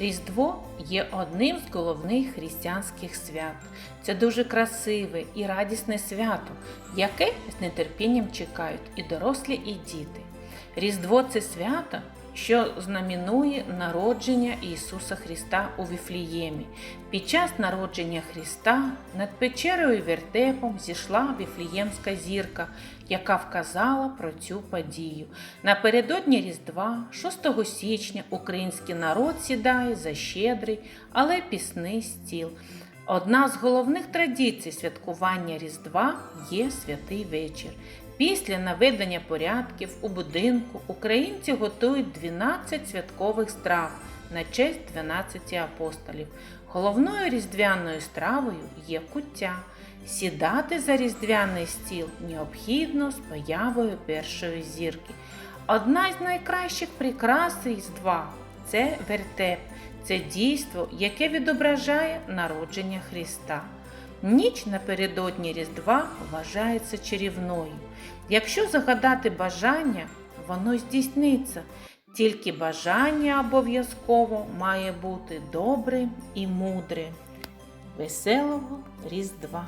Різдво є одним з головних християнських свят. Це дуже красиве і радісне свято, яке з нетерпінням чекають і дорослі, і діти. Різдво це свято, що знаменує народження Ісуса Христа у Віфліємі. Під час народження Христа над печерою вертепом зійшла Віфліємська зірка, яка вказала про цю подію. Напередодні Різдва, 6 січня, український народ сідає за щедрий, але пісний стіл. Одна з головних традицій святкування Різдва є святий вечір. Після наведення порядків у будинку українці готують 12 святкових страв на честь 12 апостолів. Головною різдвяною стравою є куття. Сідати за різдвяний стіл необхідно з появою першої зірки. Одна з найкращих прикрас Різдва це вертеп. Це дійство, яке відображає народження Христа. Ніч напередодні Різдва вважається чарівною. Якщо загадати бажання, воно здійсниться. Тільки бажання обов'язково має бути добрим і мудрим. Веселого Різдва!